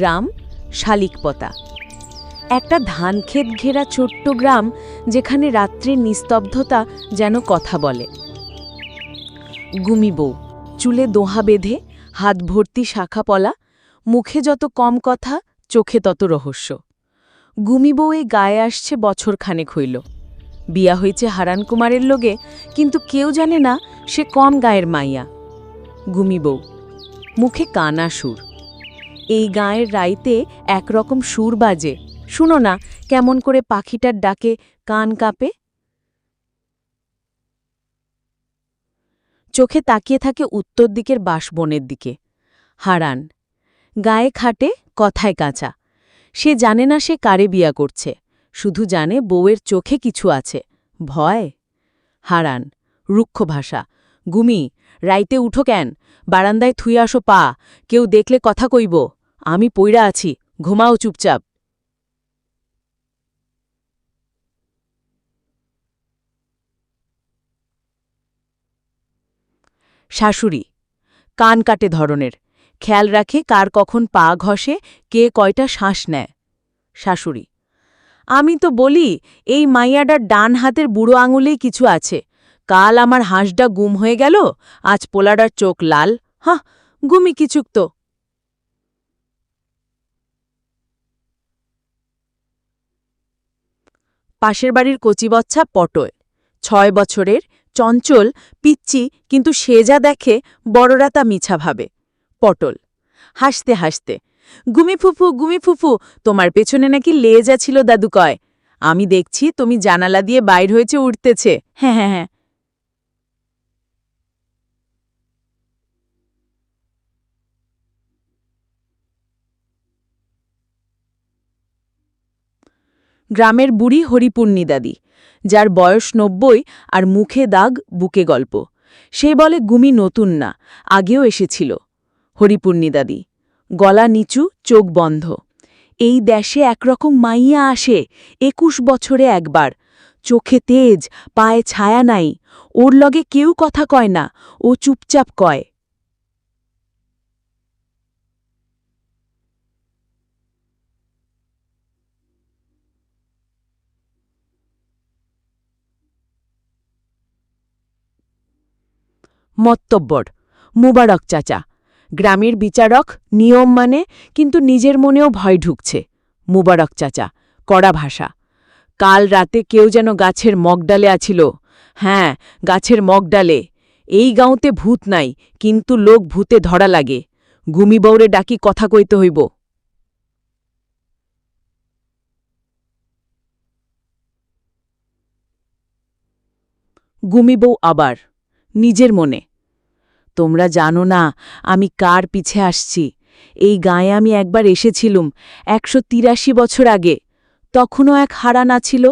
গ্রাম, শালিকপতা। একটা ধানক্ষেত ঘেরা ছোট্ট গ্রাম যেখানে রাত্রির নিস্তব্ধতা যেন কথা বলে। গুমি বউ, চুলে দোহা বেঁধে, হাত ভর্তি শাখা পলা, মুখে যত কম কথা, চোখে তত রহস্য। গুমি এই গায়ে আসছে বছর খানেক হইল। বিয়া হয়েছে হারান কুমারের লোগে, কিন্তু কেউ জানে না সে কম গায়ের মাইয়া। গুমি বউ, মুখে কানা সুর। এই গায়ের রাইতে একরকম সুর বাজে। শুনো না, কেমন করে পাখিটার ডাকে, কান কাঁপে। চোখে তাকিয়ে থাকে উত্তর দিকের বাসবনের দিকে। হারান, গায়ে খাটে, কথায় কাঁচা। সে জানে না সে কারে বিয়া করছে। শুধু জানে বউয়ের চোখে কিছু আছে। ভয়? হারান, রুক্ষ ভাষা। গুমি, রাইতে উঠো কেন? বারান্দায় থুই আসো পা। কেউ দেখলে কথা কইব। আমি পইড়া আছি, ঘুমাও চুপচাপ। শাশুড়ি, কান কাটে ধরনের, খেয়াল রাখে কার কখন পা ঘষে, কে কয়টা শ্বাস নেয়। শাশুড়ি, আমি তো বলি, এই মাইয়াডার ডান হাতের বুড়ো আঙুলেই কিছু আছে। কাল আমার হাঁসডা গুম হয়ে গেল, আজ পোলাডার চোখ লাল হাঁ গুমি কিছুক তো। পাশের বাড়ির কচিবচ্ছা পটল। ছয় বছরের চঞ্চল পিচ্চি কিন্তু সে যা দেখে বড়রা তা মিছা ভাবে। পটল। হাসতে হাসতে, গুমি ফুফু গুমি ফুফু, তোমার পেছনে নাকি লেজা ছিল দাদু কয়। আমি দেখছি তুমি জানালা দিয়ে বাইর হয়েছে উঠতেছে হ্যাঁ হ্যাঁ হ্যাঁ। গ্রামের বুড়ি হরিপূর্ণি দাদি, যার বয়স নব্বই আর মুখে দাগ, বুকে গল্প। সে বলে, গুমি নতুন না, আগেও এসেছিল। হরিপূর্ণি দাদি, গলা নিচু, চোখ বন্ধ। এই দেশে একরকম মাইয়া আসে, একুশ বছরে একবার। চোখে তেজ, পায়ে ছায়া নাই, ওর লগে কেউ কথা কয় না, ও চুপচাপ কয়। মত্তব্বর মুবারক চাচা, গ্রামের বিচারক নিয়ম মানে কিন্তু নিজের মনেও ভয় ঢুকছে। মুবারক চাচা, কড়া ভাষা, কাল রাতে কেউ যেন গাছের মগডালে আছিল। হ্যাঁ গাছের মগডালে। এই গাঁওতে ভূত নাই, কিন্তু লোক ভূতে ধরা লাগে। গুমি বৌরে ডাকি কথা কইতে হইব। গুমি বউ আবার, নিজের মনে তোমরা জানো না, আমি কার পিছে আসছি। এই গায়ে আমি একবার এসেছিলুম, একশো তিরাশি বছর আগে। তখনও এক হারানা ছিল।